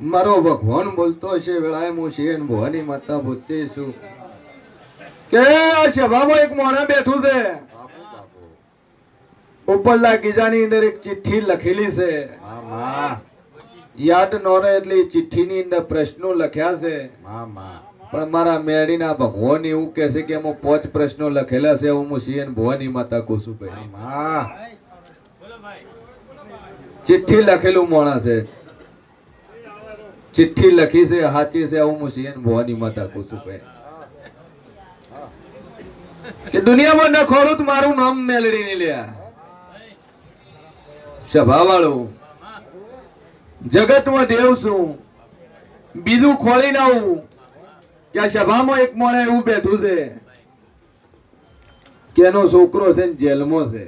મારો ભગવાન બોલતો છે વેળાએ હું છે ભવાની માતા ભૂતતી છું. કે સભામાં એક મોણા બેઠું છે. ઉપરલા ગીજાની અંદર એક ચિઠ્ઠી લખેલી છે. યાદ નો રહે એટલે ચિઠ્ઠીની અંદર પ્રશ્નો લખ્યા છે. પણ મારા મેળીના ભગવાન એવું કહે છે કે એમાં પાંચ પ્રશ્નો લખેલા છે હું સીએન ભવાની માતા કુસુભાઈ ચિઠ્ઠી લખેલું મોણા છે. ચિઠ્ઠી લખી છે હાચી છે હું શિયન ભવાની માતા કુસુભાઈ કે દુનિયામાં નખોરું તો મારું નામ મેલડી ની લ્યા. સભા વાળું જગતમાં દેવ છું, બીજું ખોલી ના આવું. કે આ સભામાં એક મોણે એવું બેઠું છે, કે એનો છોકરો છે ને જેલમાં છે.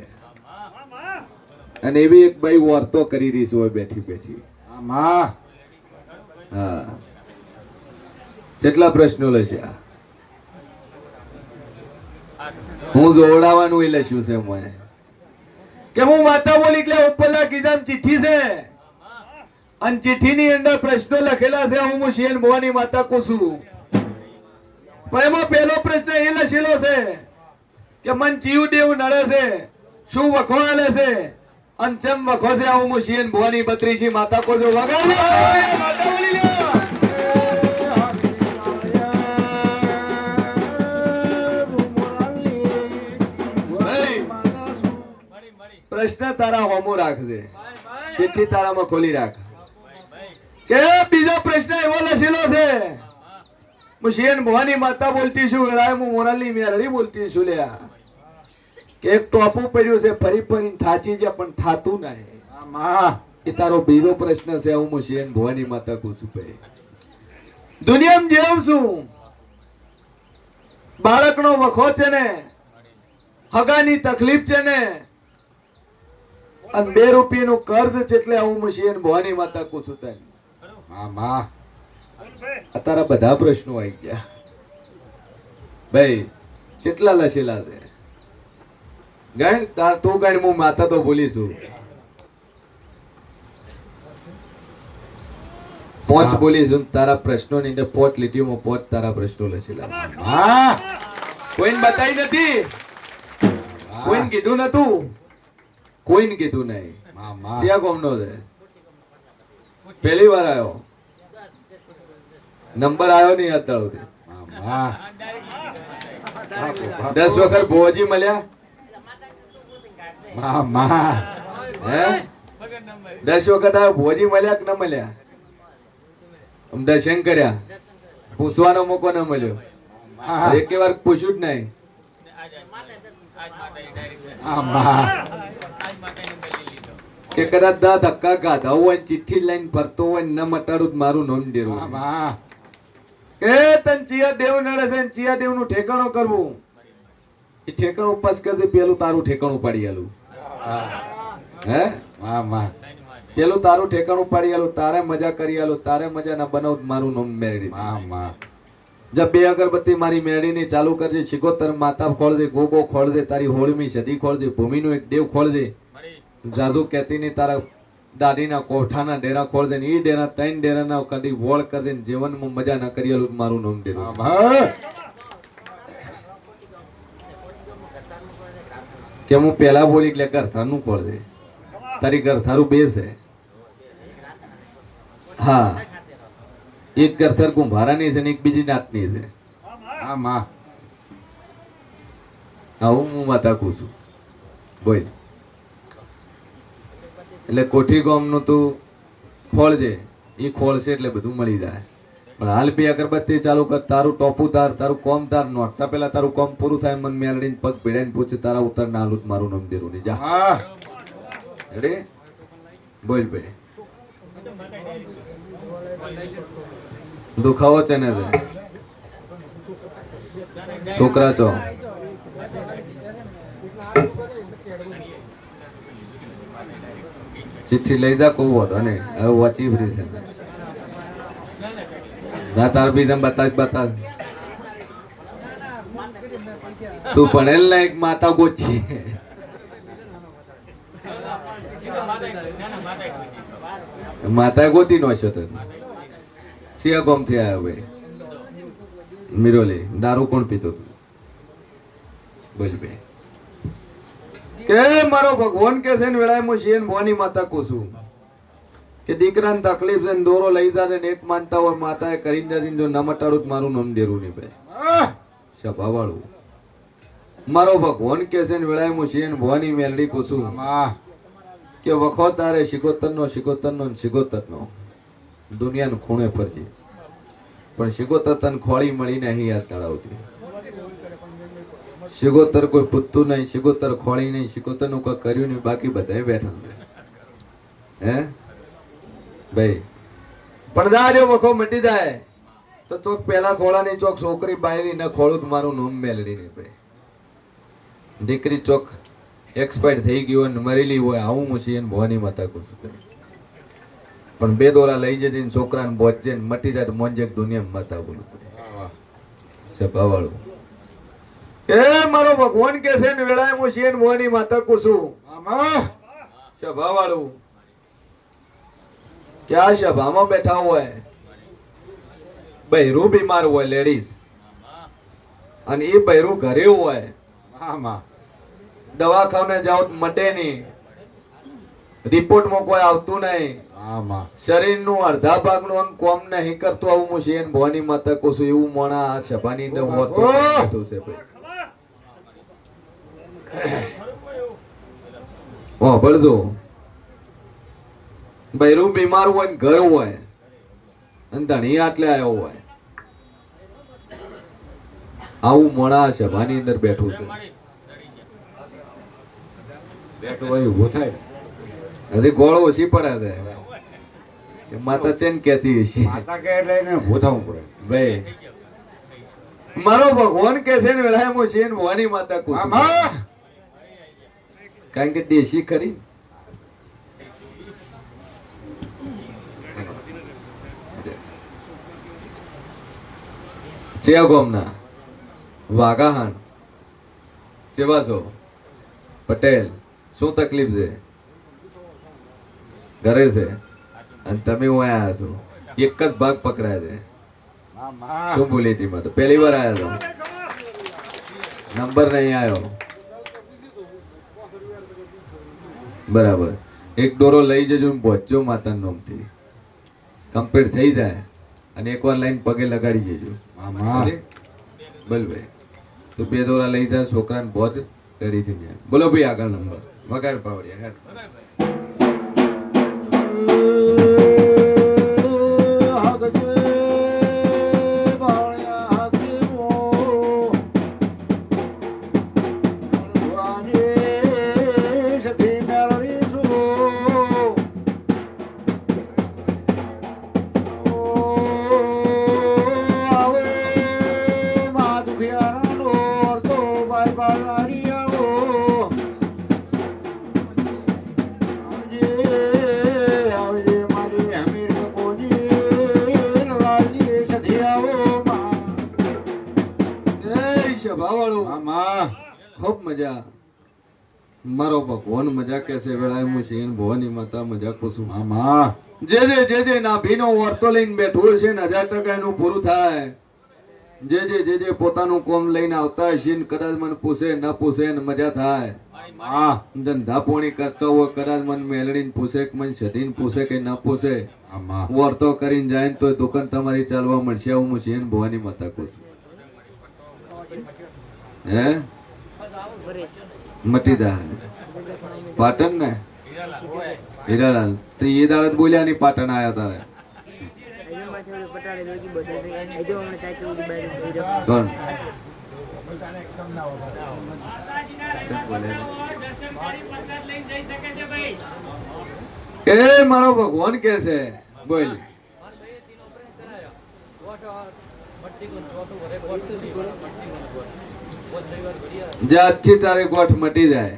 અને એવી એક ભાઈ વાર્તો કરી રહી છે બેઠી બેઠી. મામા કેટલા પ્રશ્નો લખ્યા હું જોડાવાનું એ લખ્યું છે મને કે હું માતા બોલી એટલે ઉપરના કીધામ ચિઠ્ઠી છે. અને ચિઠ્ઠીની અંદર પ્રશ્નો લખેલા છે, હું શિયન ભવાની માતા કુસું પણ એમાં પહેલો પ્રશ્ન એ લખેલો છે કે મન જીવ દેવ નડે છે, શું વખો હાલે છે? અને ચમ વખો છે હું શિયન ભવાની બત્રીજી માતા કોજો વગાડો! પ્રશ્ન તારા હોમો રાખજે. ચિઠ્ઠી તારામાં ખોલી રાખ. કે બીજો પ્રશ્ન એવો લખેલો છે. હું શેન ભવાની માતા બોલતી છું વેળાએ હું મોરાલની મેરડી બોલતી છું લ્યા. કે એક ટોપું પડ્યું છે ફરી ફરી થાચી ગયા પણ થાતું નહીં. એ તારો બીજો પ્રશ્ન છે હું શિયન ભવાની માતા કુસુભાઈ દુનિયામાં જેવું છું. બાળકનો વખો છે ને હગાની તકલીફ છે ને અને બે રૂપિયાનું કર્જ છે એટલે આવું મશીન ભવાની માતા કુસુતાની. મામા આ તારા બધા પ્રશ્નો આવી ગયા. ભાઈ કેટલા લસેલા છે? ગણ તાર તું ગણ હું માતા તો બોલીશું પોચ બોલી બોલીશું તારા પ્રશ્નો ની અંદર પોચ લીટીઓમાં પોચ તારા પ્રશ્નો લસેલા હા. કોઈને બતાવી નથી? કોઈને કીધું નતું? કોઈને કીધું નહીં. સિયા કોમનો છે. પહેલી વાર આવ્યો નંબર આવ્યો નહીં અત્યાર સુધી. દસ વખત ભોજી મળ્યા. દસ વખત આવ્યો ભોજી મળ્યા કે ન મળ્યા? દર્શન કર્યા પૂછવાનો મોકો ન મળ્યો. એક વાર પૂછ્યું જ નહીં. કે કદાચ દા ધક્કા ગાધા હોય ચિઠ્ઠી લઈને ફરતો હોય ને મટાડું મારું નોમ મામા એ તન ચિયા દેવ નડે છે ચિયા દેવનું ઠેકાણું કરવું. એ ઠેકાણું ઉપવાસ કરજે પેલું તારું ઠેકાણું પાડી આલું. હે. મામા પેલું તારું ઠેકાણું પાડી આલું તારે મજા કરી આલું તારે મજા ના બનાવ મારું નોમ મેળવી દે. મા જા બે અગરબત્તી મારી મેળીની ચાલુ કરજે શિકોતર માતા ખોળજે ગોગો ખોળજે તારી હોળમી સદી ખોળજે ભૂમિનું એક દેવ ખોળજે. જાદુ કહેતી ની તારા દાદીના કોઠાના ડેરા ખોળ દે ઈ ડેરા ત્રણ ડેરાના કદી વોળ કરી દે જીવનમાં મજા ના કરી આલું મારું નામ ડેરું કે હું પેલા બોલી એટલે ગરથાનું ખોળજે. તારી ગરથારું બે છે. હા. એક ગરથર કુંભારાની છે ને એક બીજી નાતની છે. મામા આવું હું માતા કહું છું. બોલ. એટલે કોઠી ગામનું તું ખોળજે એ ખોળશે એટલે બધું મળી જાય. પણ હાલ બે અગરબત્તી ચાલુ કર તારું ટોપું તાર તારું કોમ તાર નોટતા પેલા તારું કોમ પૂરું થાય મન મેળડીને પગ ભીડાઈને પૂછે તારા ઉતર ના આલું મારું નામ દેરું નહીં. જા. હા. રેડી બોલ ભાઈ. દુખાવો છે ને? છોકરા છો? ચિઠ્ઠી લઈ જા, કહું હતો ને હવે વાંચી ફરી છે. ના, તાર બી ને બતાવ બતાવ તું ભણેલ ને એક માતા ગોચી. માતા ગોતી નો છો તો. સિયા કોમથી આવ્યો ભાઈ મિરોલી, દારૂ કોણ પીતો તું? બોલ બે. કે મારો ભગવાન કે છે ને વેળાએ હું શિયન ભવાની માતા કોશું કે દીકરાને તકલીફ છે ને દોરો લઈ જાય ને એક માનતા હોય માતાએ કરીને જઈને જો ન મટાડું મારું નામ ડેરું નહીં ભાઈ. સભાવાળું. મારો ભગવાન કે છે ને વેળાએ હું શિયન ભવાની મેલડી માં કે વખો તારે શિગોતર નો શિગોતર નો શિગોતર નો દુનિયાનું ખૂણે ફરજી. પણ શિગોતર તન ખોળી મળીને અહીં યાદ તળાવતી શિગોતર કોઈ પૂછતું નહીં શિગોતર ખોળી નહીં શિગોતરનું કોઈ કર્યું નહીં બાકી બધા બેઠા હે? ભાઈ દાર્યો વખો મટી જાય. તો ચોક પેલા ખોળાની ચોક છોકરી બાયરી ને ખોળું મારું નોમ મેલડી નહીં ભાઈ. દીકરી ચોક એક્સપાયર થઈ ગયું હોય મરેલી હોય આવું હું છીએ ભવાની માતા કુછ પણ બે દોરા લઈ ને છોકરાને બોચજે ને મટી જાય તો મોંજે દુનિયા માતા બોલું છે. વાળું એ મારો ભગવાન કે છે ને વેળાએ હું શિયનમાં તકું છું? માં સભા વાળું ક્યાં સભામાં બેઠા હોય? બૈરું બીમાર હોય લેડીઝ અને એ બૈરું ઘરે હોય. હા દવાખાને જાઓ મટે નહીં. રિપોર્ટમાં કોઈ આવતું નહીં. આમાં? શરીરનું અડધા ભાગનું અંગ કોમ નહીં કરતું આવું હું શિયન ભવાની માં તકું છું એવું મોણા સભાની અંદર હોતું છે ભાઈ. ઓ ભરજો બૈરું બીમાર હોય ને ઘર હોય અને ધણી આટલે આવ્યો હોય. આવું આ સભાની અંદર બેઠું છે. બેઠો હોય ઊભો થાય. હજી ગોળ ઓછી પડે છે. કે માતા ચેન કેતી હશે. માતા કે એટલે એને ઊભું પડે. ભાઈ મારો ભગવાન કે છે ને વેળાએ હું છે ભવાની માતા માં કારણ કે દેશી ખરી. ચેયા ગોમના? વાઘાહાન. ચેવા છો? પટેલ શું તકલીફ છે? ઘરે છે. અને તમે હું આયા છો? એક જ ભાગ પકડાય છે. શું બોલી હતી? તો પહેલી વાર આયા છો. નંબર નહીં આવ્યો. બરાબર. એક દોરો લઈ જજો પહોંચજો માતા નોમથી. કમ્પ્લીટ થઈ જાય. અને એકવાર લાઈન પગે લગાડી જજો. બોલ ભાઈ. તો બે દોરા લઈ જાય છોકરાને બોધ કરી જાય બોલો ભાઈ આગળ નંબર. વગાડ પાવડિયા હેડ. ખૂબ મજા. મારો ભગવાન મજા કે છે વેળાએ હું છે ભવાની માતા મજા કુસુમ મામા. જે જે જે જે ના ભીનો વર્તો લઈને બેઠું છે ને હજાર ટકા એનું પૂરું થાય. જે જે જે જે પોતાનું કોમ લઈને આવતા હશે ને કદાચ મને પૂછે ન પૂછે ને મજા થાય. હા ધંધા પોણી કરતો હોય કદાચ મને મેલડીને પૂછે કે મને સધીને પૂછે કે ન પૂછે. વર્તો કરીને જાય ને તો દુકાન તમારી ચાલવા મળશે હું છે ને ભવાની માતા છું. હે? મટીદા પાટણ ને? હીરાલાલ. તો એ દાડત બોલ્યા ની પાટણ આયા તારે. કોણ? એ મારો ભગવાન કે છે. બોલ. જે આજથી તારી ગોઠ મટી જાય.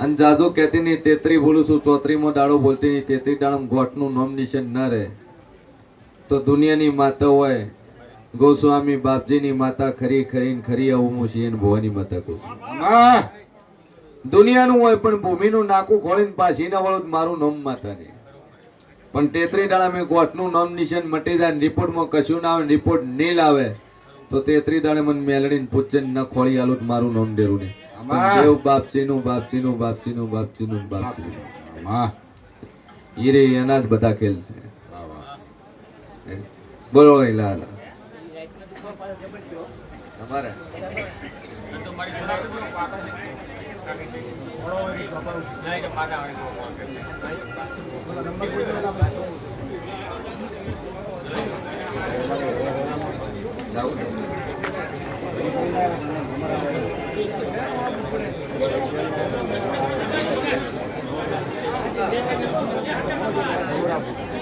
અને જાજુ કહેતી નહીં તેત્રી ભૂલું છું ચોત્રીમો દાડો બોલતી નહીં તેત્રી દાડો ગોઠનું નામ નિશાન ન રહે. તો દુનિયાની માતા હોય ગોસ્વામી બાપજીની માતા ખરી ખરી ખરી આવું હું છીએ ભુવાની માતા કહું છું. દુનિયાનું હોય પણ ભૂમિનું નાકું ખોળીને પાછી ના વળું મારું નોમ માતાની પણ તેત્રી દાડા મેં ગોઠનું નામ નિશાન મટી જાય રિપોર્ટમાં કશું ના આવે રિપોર્ટ નહીં આવે તો તેત્રી મન મને મેલડીને પૂછે ન ખોળી આલું મારું નોંધેરું ડેરું. પણ દેવ બાપજીનું બાપજીનું બાપજીનું બાપજીનું બાપજીનું. હીરે એના જ બધા ખેલ છે. લા બોલો લાલ. તમારે? છે? જમવાનું